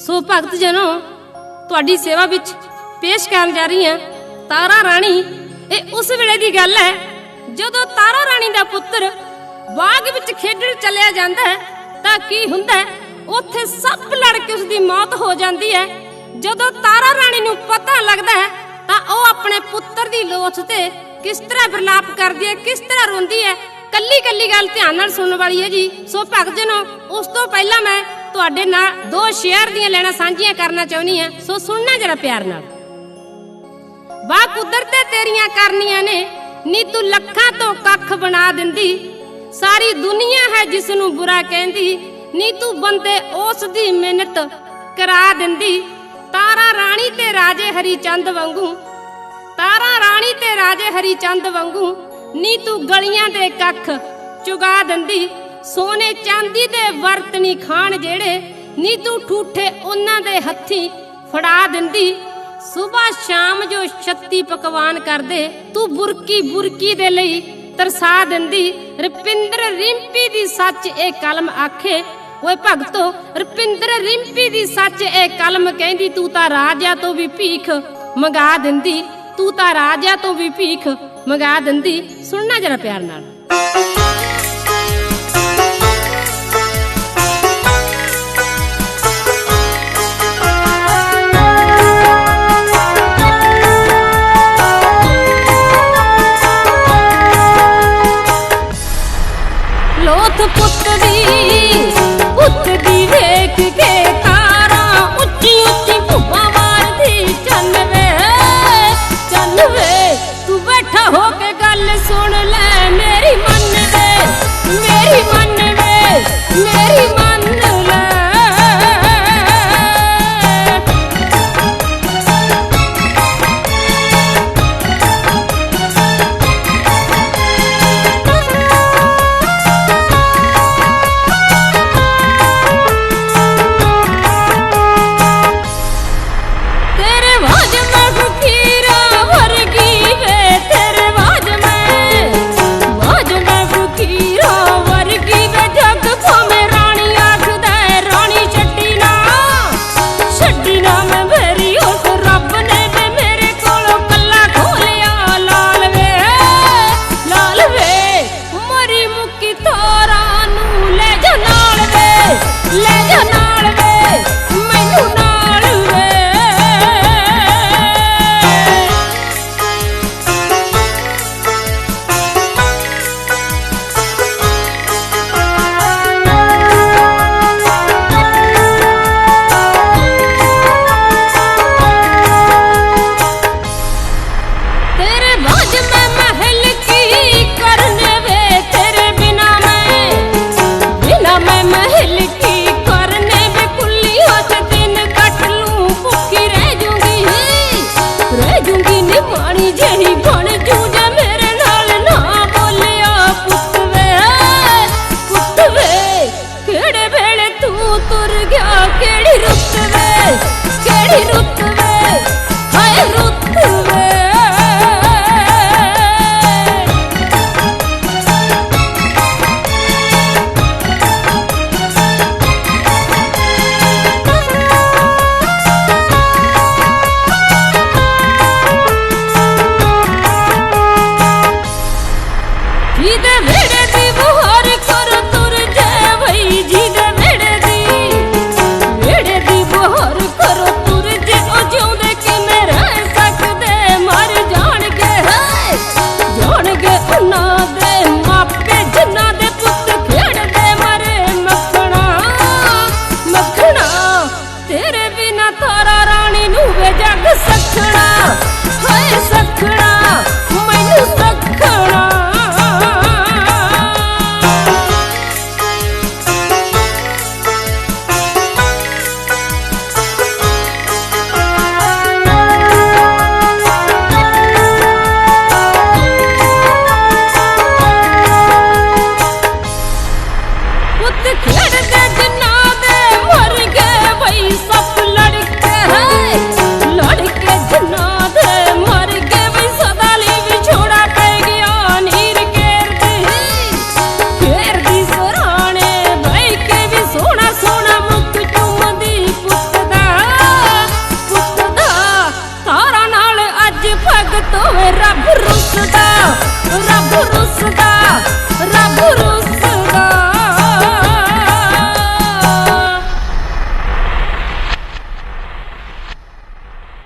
ਸੋ ਭਗਤ ਜਨੋ, ਤੁਹਾਡੀ ਸੇਵਾ ਵਿੱਚ ਪੇਸ਼ ਕਰਨ ਜਾ ਰਹੀ ਹਾਂ। ਤਾਰਾ ਰਾਣੀ, ਇਹ ਉਸ ਵੇਲੇ ਦੀ ਗੱਲ ਹੈ, ਜਦੋਂ ਤਾਰਾ ਰਾਣੀ ਦਾ ਪੁੱਤਰ ਬਾਗ ਵਿੱਚ ਖੇਡਣ ਚੱਲਿਆ ਜਾਂਦਾ ਹੈ, ਤਾਂ ਕੀ ਹੁੰਦਾ ਹੈ, ਉੱਥੇ ਸੱਪ ਲੜ ਕੇ ਉਸ ਦੀ ਮੌਤ ਹੋ ਜਾਂਦੀ ਹੈ। ਜਦੋਂ ਤਾਰਾ ਰਾਣੀ ਨੂੰ ਪਤਾ ਲੱਗਦਾ ਹੈ, ਤਾਂ ਉਹ ਆਪਣੇ ਪੁੱਤਰ ਦੀ ਲੋਥ ਤੇ ਕਿਸ ਤਰ੍ਹਾਂ ਬਰਲਾਪ ਕਰਦੀ ਹੈ, ਕਿਸ ਤਰ੍ਹਾਂ ਰੋਂਦੀ ਹੈ ਕੱਲੀ ਕੱਲੀ ਗੱਲ ਧਿਆਨ ਨਾਲ ਸੁਣਨ ਵਾਲੀ ਹੈ ਜੀ। ਸੋ ਭਗਤ ਜਨੋ, ਉਸ ਤੋਂ ਪਹਿਲਾਂ ਮੈਂ ਤੁਹਾਡੇ ਨਾਲ ਦੋ ਸ਼ੇਅਰ ਦੀਆਂ ਲੈਣਾ ਸਾਂਝੀਆਂ ਕਰਨਾ ਚਾਹੁੰਦੀ ਹਾਂ, ਸੋ ਸੁਣਨਾ ਜਰਾ ਪਿਆਰ ਨਾਲ। ਵਾਹ, ਕੁਦਰਤੇ ਤੇਰੀਆਂ ਕਰਨੀਆਂ ਨੇ, ਨੀ ਤੂੰ ਲੱਖਾਂ ਤੋਂ ਕੱਖ ਬਣਾ ਦਿੰਦੀ। ਸਾਰੀ ਦੁਨੀਆ ਹੈ ਜਿਸ ਨੂੰ ਬੁਰਾ ਕਹਿੰਦੀ, ਨੀ ਤੂੰ ਬੰਦੇ ਉਸ ਦੀ ਮਿਹਨਤ ਕਰਾ ਦਿੰਦੀ। ਤਾਰਾ ਰਾਣੀ ਤੇ ਰਾਜੇ ਹਰੀ ਚੰਦ ਵਾਂਗੂ, ਤਾਰਾ ਰਾਣੀ ਤੇ ਰਾਜੇ ਹਰੀ ਚੰਦ ਵਾਂਗੂ, ਨੀ ਤੂੰ ਗਲੀਆਂ ਦੇ ਕੱਖ ਚੁਗਾ ਦਿੰਦੀ। ਸੋਨੇ ਚਾਂਦੀ ਦੇ ਵਰਤਨੀ ਖਾਣ ਜਿਹੜੇ ਨੀ ਤੂੰ ਠੂਠੇ ਉਹਨਾਂ ਦੇ ਹੱਥੀ ਫੜਾ ਦਿੰਦੀ। ਸਵੇਰ ਸ਼ਾਮ ਜੋ 36 ਪਕਵਾਨ ਕਰਦੇ, ਤੂੰ ਬੁਰਕੀ ਬੁਰਕੀ ਦੇ ਲਈ ਤਰਸਾ ਦਿੰਦੀ। ਰਪਿੰਦਰ ਰਿੰਪੀ ਦੀ ਸੱਚ ਇਹ ਕਲਮ ਆਖੇ, ਓਏ ਭਗਤੋ, ਰਪਿੰਦਰ ਰਿੰਪੀ ਦੀ ਸੱਚ ਇਹ ਕਲਮ ਕਹਿੰਦੀ, ਤੂੰ ਤਾਂ ਰਾਜਾ ਤੋਂ ਵੀ ਭੀਖ ਮੰਗਾ ਦਿੰਦੀ। ਤੂੰ ਤਾਂ ਰਾਜਾ ਤੋਂ ਵੀ ਭੀਖ ਮੰਗਾ ਦਿੰਦੀ। ਸੁਣਨਾ ਜਰਾ ਪਿਆਰ ਨਾਲ। ਲੋਥ ਪੁੱਤ ਦੀ ਵੇਖ ਕੇ ਤਾਰਾ ਉੱਚੀ ਉੱਚੀ ਭੁੱਬਾ ਮਾਰਦੀ ਚੰਨ ਵੇ, ਚੱਲ ਵੇ, ਤੂੰ ਬੈਠਾ ਹੋ ਕੇ ਗੱਲ ਸੁਣ। বাড়ি যেই ঘরে